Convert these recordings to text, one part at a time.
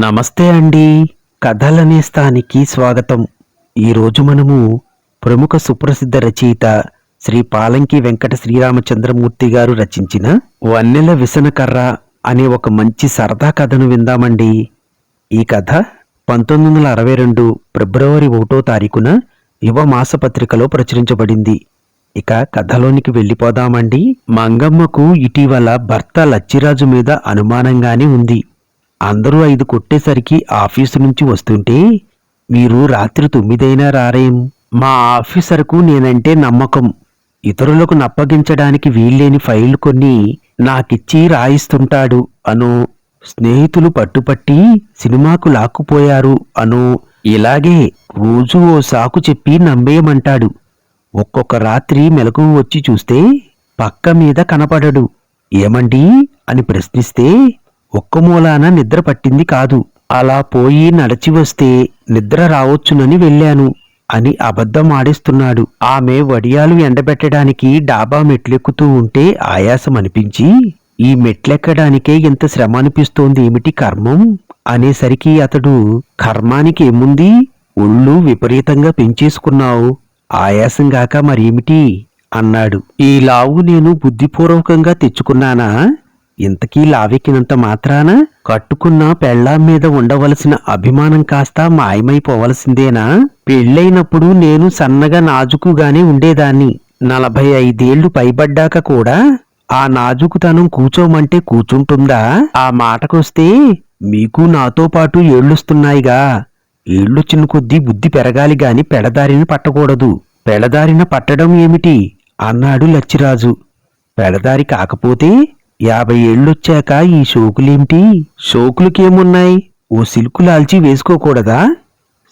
నమస్తే అండి. కథలనేస్తానికి స్వాగతం. ఈరోజు మనము ప్రముఖ సుప్రసిద్ధ రచయిత శ్రీ పాలంకి వెంకట శ్రీరామచంద్రమూర్తి గారు రచించిన వన్నెల విసనకర్ర అనే ఒక మంచి సరదా కథను విందామండి. ఈ కథ పంతొమ్మిది వందల అరవై రెండు ఫిబ్రవరి ఒకటో తారీఖున యువ మాసపత్రికలో ప్రచురించబడింది. ఇక కథలోనికి వెళ్ళిపోదామండి. మంగమ్మకు ఇటీవల భర్త లచ్చిరాజు మీద అనుమానంగానే ఉంది. అందరూ ఐదు కొట్టేసరికి ఆఫీసు నుంచి వస్తుంటే మీరు రాత్రి తొమ్మిదైనా రారేం? మా ఆఫీసర్కు నేనంటే నమ్మకం. ఇతరులకు నప్పగించడానికి వీల్లేని ఫైళ్ళు కొన్ని నాకిచ్చి రాయిస్తుంటాడు అను స్నేహితులు పట్టుపట్టి సినిమాకు లాక్కుపోయారు అను ఇలాగే రోజూ ఓ సాకు చెప్పి నమ్మేయమంటాడు. ఒక్కొక్క రాత్రి మెలకువ వచ్చి చూస్తే పక్క మీద కనపడడు. ఏమండి? అని ప్రశ్నిస్తే ఒక్క మూలాన నిద్ర పట్టింది కాదు. అలా పోయి నడచి వస్తే నిద్ర రావచ్చునని వెళ్ళాను అని అబద్ధం ఆడిస్తున్నాడు ఆమె వడియాలు ఎండబెట్టడానికి డాబా మెట్లెక్కుతూ ఉంటే ఆయాసం అనిపించి ఈ మెట్లెక్కడానికే ఇంత శ్రమ అనిపిస్తోంది ఏమిటి కర్మం? అనేసరికి అతడు కర్మానికి ఏముంది? ఒళ్ళు విపరీతంగా పెంచేసుకున్నావు. ఆయాసంగాక మరేమిటి? అన్నాడు. ఈ లావు నేను బుద్ధిపూర్వకంగా తెచ్చుకున్నానా? ఇంతకీ లావెక్కినంత మాత్రాన? కట్టుకున్న పెళ్ళాం మీద ఉండవలసిన అభిమానం కాస్త మాయమైపోవలసిందేనా? పెళ్ళైనప్పుడు నేను సన్నగా నాజుకుగానే ఉండేదాన్ని. నలభై ఐదేళ్ళు పైబడ్డాక కూడా ఆ నాజుకుతనం కూచోమంటే కూచుంటుందా? ఆ మాటకొస్తే మీకు నాతో పాటు ఏళ్ళొస్తున్నాయిగా ఏళ్ళొచ్చిన కొద్దీ బుద్ధి పెరగాలి గాని పెడదారిని పట్టకూడదు. పెడదారిన పట్టడం ఏమిటి? అన్నాడు లచ్చిరాజు. పెడదారి కాకపోతే యాభై ఏళ్ళొచ్చాక ఈ షోకులేంటి షోకులకేమున్నాయి ఓ సిల్కు లాల్చి వేసుకోకూడదా?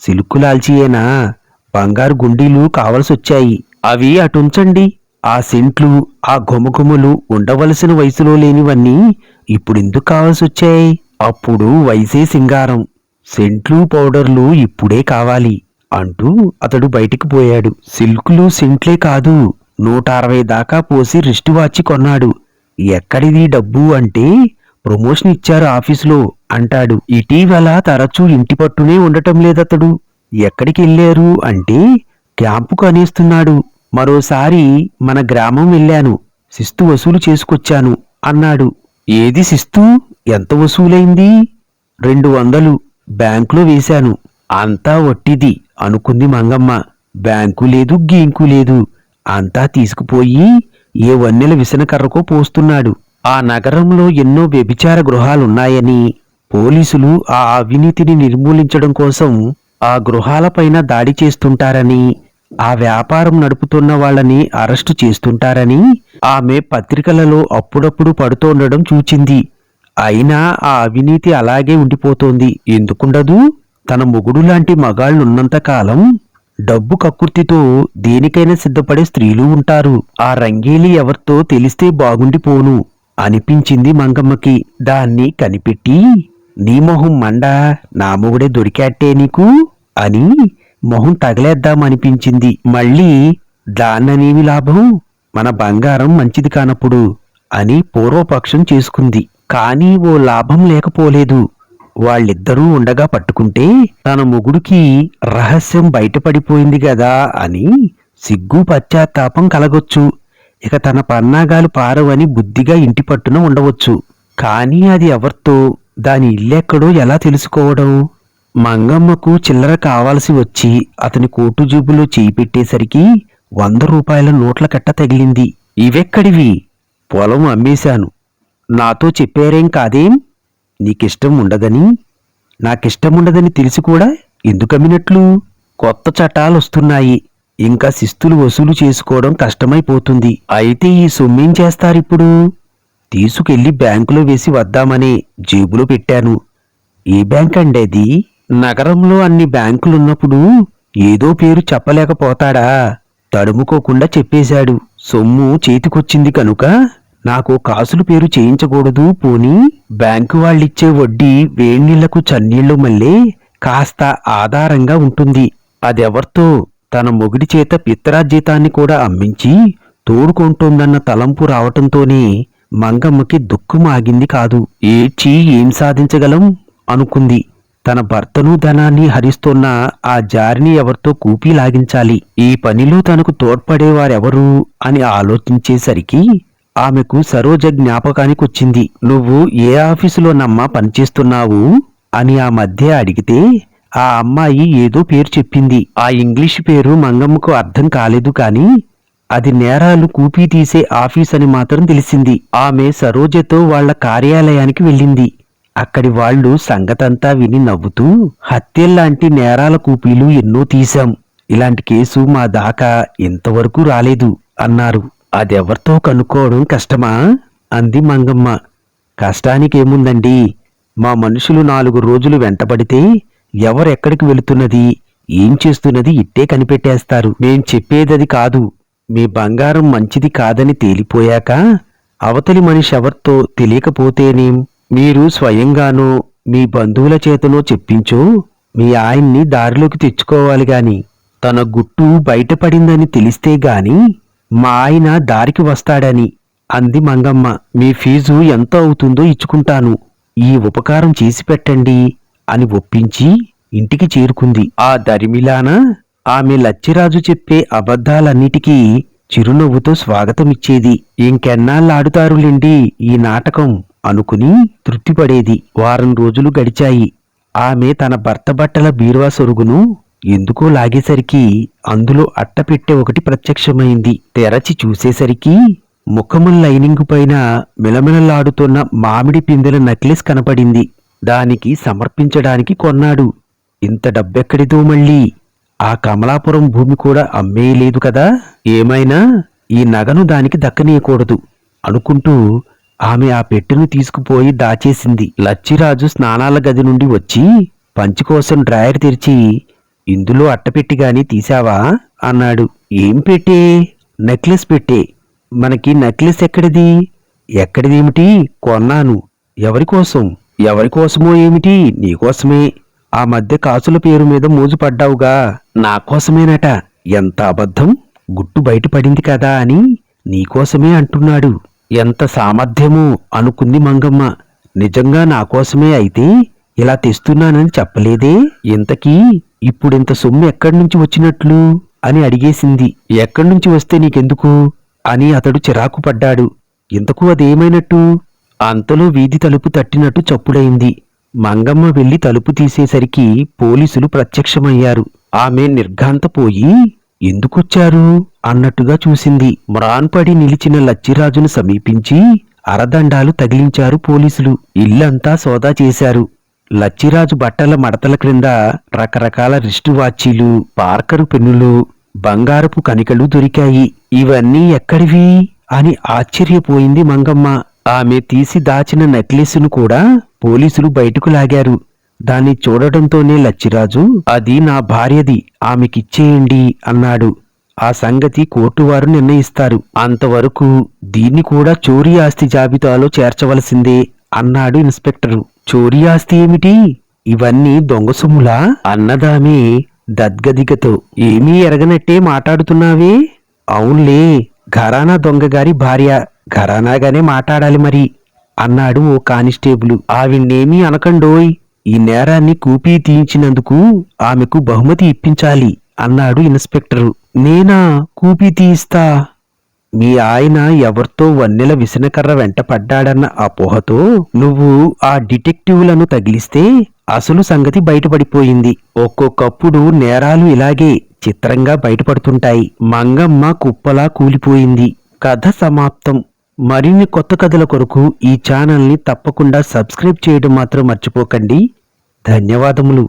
సిల్కు లాల్చియేనా? బంగారు గుండీలు కావలసొచ్చాయి. అవి అటుంచండి. ఆ సెంట్లు ఆ గుమగుమలు ఉండవలసిన వయసులో లేనివన్నీ ఇప్పుడెందుకు కావాల్సొచ్చాయి? అప్పుడు వయసే సింగారం. సెంట్లు పౌడర్లు ఇప్పుడే కావాలి అంటూ అతడు బయటికి పోయాడు. సిల్కులు సెంట్లే కాదు. నూట అరవై దాకా పోసి రిస్ట్ వాచి కొన్నాడు. ఎక్కడిది డబ్బు అంటే ప్రమోషన్ ఇచ్చారు ఆఫీసులో అంటాడు. ఇటీవల తరచూ ఇంటి పట్టునే ఉండటం లేదతడు. ఎక్కడికి వెళ్ళారు అంటే క్యాంపు కనేస్తున్నాడు. మరోసారి మన గ్రామం వెళ్ళాను. శిస్తు వసూలు చేసుకొచ్చాను అన్నాడు. ఏది శిస్తు? ఎంత వసూలైంది? రెండు వందలు. బ్యాంకులో వేశాను. అంతా వట్టిది అనుకుంది మంగమ్మ. బ్యాంకు లేదు గీంకు లేదు. అంతా తీసుకుపోయి ఏ వన్నెల విసనకర్రకో పోస్తున్నాడు. ఆ నగరంలో ఎన్నో వ్యభిచార గృహాలున్నాయని పోలీసులు ఆ అవినీతిని నిర్మూలించడం కోసం ఆ గృహాలపైన దాడి చేస్తుంటారని ఆ వ్యాపారం నడుపుతున్న వాళ్ళని అరెస్టు చేస్తుంటారని ఆమె పత్రికలలో అప్పుడప్పుడు పడుతుండడం చూచింది. అయినా ఆ అవినీతి అలాగే ఉండిపోతోంది. ఎందుకుండదు? తన మొగుడు లాంటి మగాళ్ళున్నంతకాలం డబ్బు కక్కుర్తితో దేనికైనా సిద్ధపడే స్త్రీలు ఉంటారు. ఆ రంగేలి ఎవరితో తెలిస్తే బాగుండిపోను అనిపించింది మంగమ్మకి. దాన్ని కనిపెట్టి నీ మొహం మండ నా మొగుడే దొరికాట్టే నీకు అని మొహం తగలేద్దామనిపించింది. మళ్ళీ దాన్ననేమి లాభం? మన బంగారం మంచిది కానప్పుడు అని పూర్వపక్షం చేసుకుంది. కానీ ఓ లాభం లేకపోలేదు. వాళ్ళిద్దరూ ఉండగా పట్టుకుంటే తన మొగుడికి రహస్యం బయటపడిపోయింది గదా అని సిగ్గు పశ్చాత్తాపం కలగొచ్చు. ఇక తన పన్నాగాలు పారవని బుద్ధిగా ఇంటి పట్టున ఉండవచ్చు. కానీ అది ఎవరితో? దాని ఇల్లెక్కడో ఎలా తెలుసుకోవడం? మంగమ్మకు చిల్లర కావాల్సి వచ్చి అతని కోటు జూబులో చేయి పెట్టేసరికి వంద రూపాయల నోట్ల కట్ట తగిలింది. ఇవెక్కడివి? పొలం అమ్మేశాను. నాతో చెప్పారేం కాదేం? నీకిష్టం ఉండదని నాకిష్టముండదని తెలిసి కూడా ఎందుకమ్మినట్లు కొత్త చట్టాలు వస్తున్నాయి ఇంకా శిస్తులు వసూలు చేసుకోవడం కష్టమైపోతుంది. అయితే ఈ సొమ్మేం చేస్తారిప్పుడు? తీసుకెళ్ళి బ్యాంకులో వేసి వద్దామనే జేబులో పెట్టాను. ఏ బ్యాంక్ అండి అది? నగరంలో అన్ని బ్యాంకులున్నప్పుడు ఏదో పేరు చెప్పలేకపోతాడా? తడుముకోకుండా చెప్పేశాడు. సొమ్ము చేతికొచ్చింది కనుక నాకు కాసులు పేరు చేయించకూడదు పోనీ? బ్యాంకు వాళ్ళిచ్చే వడ్డీ వేణీళ్ళకు చన్నీళ్ళు మళ్ళీ కాస్త ఆధారంగా ఉంటుంది. అదెవర్తో? తన మొగుడి చేత పిత్తరాజ్యతాన్ని కూడా అమ్మించి తోడుకుంటోందన్న తలంపు రావటంతోనే మంగమ్మకి దుఃఖం ఆగింది కాదు. ఏడ్చి ఏం సాధించగలం? అనుకుంది. తన భర్తను ధనాన్ని హరిస్తున్న ఆ జారిని ఎవరితో కూపీ లాగించాలి? ఈ పనిలో తనకు తోడ్పడేవారెవరు? అని ఆలోచించేసరికి ఆమెకు సరోజ జ్ఞాపకానికి వచ్చింది నువ్వు ఏ ఆఫీసులో నమ్మా పనిచేస్తున్నావు? అని ఆ మధ్య అడిగితే ఆ అమ్మాయి ఏదో పేరు చెప్పింది. ఆ ఇంగ్లీష్ పేరు మంగమ్మకు అర్థం కాలేదు కాని అది నేరాలు కూపీ తీసే ఆఫీస్ అని మాత్రం తెలిసింది. ఆమె సరోజతో వాళ్ళ కార్యాలయానికి వెళ్ళింది. అక్కడి వాళ్ళు సంగతంతా విని నవ్వుతూ హత్యల్లాంటి నేరాల కూపీలు ఎన్నో తీశాం. ఇలాంటి కేసు మా దాకా ఇంతవరకు రాలేదు అన్నారు. అదెవరితో కనుక్కోవడం కష్టమా? అంది మంగమ్మ. కష్టానికేముందండి? మా మనుషులు నాలుగు రోజులు వెంటబడితే ఎవరెక్కడికి వెళుతున్నది? ఏం చేస్తున్నది ఇట్టే కనిపెట్టేస్తారు. మేం చెప్పేదది కాదు. మీ బంగారం మంచిది కాదని తేలిపోయాక అవతలి మనిషి ఎవరితో తెలియకపోతేనేం? మీరు స్వయంగానో మీ బంధువుల చేతనో చెప్పించో మీ ఆయన్ని దారిలోకి తెచ్చుకోవాలి గాని తన గుట్టు బయటపడిందని తెలిస్తే గాని మా ఆయన దారికి వస్తాడని. అంది మంగమ్మ మీ ఫీజు ఎంత అవుతుందో ఇచ్చుకుంటాను. ఈ ఉపకారం చేసి పెట్టండి అని ఒప్పించి ఇంటికి చేరుకుంది. ఆ దరిమిలాన ఆమె లచ్చిరాజు చెప్పే అబద్ధాలన్నిటికీ చిరునవ్వుతో స్వాగతమిచ్చేది. ఇంకెన్నాళ్ళాడుతారులేండి ఈ నాటకం అనుకుని తృప్తిపడేది. వారం రోజులు గడిచాయి. ఆమె తన భర్త బట్టల బీరువా సొరుగును ఎందుకో లాగేసరికి అందులో అట్టపెట్టె ఒకటి ప్రత్యక్షమైంది. తెరచి చూసేసరికి ముఖము లైనింగు పైన మిలమిలలాడుతున్న మామిడి పిందెల నక్లెస్ కనపడింది. దానికి సమర్పించడానికి కొన్నాడు. ఇంత డబ్బెక్కడిదో మళ్ళీ? ఆ కమలాపురం భూమి కూడా అమ్మేయలేదు కదా? ఏమైనా? ఈ నగను దానికి దక్కనీయకూడదు. అనుకుంటూ ఆమె ఆ పెట్టెను తీసుకుపోయి దాచేసింది. లచ్చిరాజు స్నానాల గది నుండి వచ్చి పంచి కోసం డ్రాయర్ తెరిచి ఇందులో అట్టపెట్టి గాని తీశావా? అన్నాడు. ఏం పెట్టే? నెక్లెస్ పెట్టే. మనకి నెక్లెస్ ఎక్కడిది? ఎక్కడిదేమిటి? కొన్నాను. ఎవరికోసం ఎవరికోసమో ఎవరి కోసమో ఏమిటి? నీకోసమే ఆ మధ్య కాసుల పేరు మీద మోజు పడ్డావుగా నా ఎంత అబద్ధం? గుట్టు బయటపడింది కదా అని నీకోసమే అంటున్నాడు. ఎంత సామర్థ్యమో అనుకుంది మంగమ్మ. నిజంగా నా కోసమే అయితే ఇలా తెస్తున్నానని చెప్పలేదే? ఇంతకీ ఇప్పుడింత సొమ్ము ఎక్కడి నుంచి వచ్చినట్లు? అని అడిగేసింది. ఎక్కడి నుంచి వస్తే నీకెందుకు? అని అతడు చిరాకు పడ్డాడు. ఇంతకు అదేమైనట్టు? అంతలో వీధి తలుపు తట్టినట్టు చప్పుడైంది. మంగమ్మ వెళ్ళి తలుపు తీసేసరికి పోలీసులు ప్రత్యక్షమయ్యారు. ఆమె నిర్ఘాంతపోయి ఎందుకొచ్చారు? అన్నట్టుగా చూసింది. మ్రాన్పడి నిలిచిన లచ్చిరాజును సమీపించి అరదండాలు తగిలించారు పోలీసులు. ఇల్లంతా సోదా చేశారు. లచ్చిరాజు బట్టల మడతల క్రింద రకరకాల రిస్టు వాచీలు పార్కరు పెన్నులు బంగారపు కనికలు దొరికాయి. ఇవన్నీ ఎక్కడివి? అని ఆశ్చర్యపోయింది మంగమ్మ. ఆమె తీసి దాచిన నెక్లెస్ను కూడా పోలీసులు బయటకు లాగారు. దాన్ని చూడటంతోనే లచ్చిరాజు అది నా భార్యది ఆమెకిచ్చేయండి అన్నాడు. ఆ సంగతి కోర్టువారు నిర్ణయిస్తారు. అంతవరకు దీన్ని కూడా చోరీ ఆస్తి జాబితాలో చేర్చవలసిందే అన్నాడు ఇన్స్పెక్టరు. చోరీ ఆస్తి ఏమిటి ఇవన్నీ దొంగ సొమ్ములా? అన్నదామే దద్గదిగతో. ఏమీ ఎరగనట్టే మాట్లాడుతున్నావే? అవునులే ఘరానా దొంగగారి భార్య. ఘరానాగానే మాట్లాడాలి మరి అన్నాడు ఓ కానిస్టేబుల్. ఆవిడ్నేమీ అనకండోయ్. ఈ నేరాన్ని కూపీ తీయించినందుకు ఆమెకు బహుమతి ఇప్పించాలి అన్నాడు ఇన్స్పెక్టరు. నేనా? కూపీ తీయిస్తా. మీ ఆయన ఎవరితో వన్నెల విసనకర్ర వెంట పడ్డాడన్న అపోహతో నువ్వు ఆ డిటెక్టివ్లను తగిలిస్తే అసలు సంగతి బయటపడిపోయింది. ఒక్కొక్కప్పుడు నేరాలు ఇలాగే చిత్రంగా బయటపడుతుంటాయి. మంగమ్మ కుప్పలా కూలిపోయింది. కథ సమాప్తం. మరిన్ని కొత్త కథల కొరకు ఈ ఛానల్ని తప్పకుండా సబ్స్క్రైబ్ చేయడం మాత్రం మర్చిపోకండి. ధన్యవాదములు.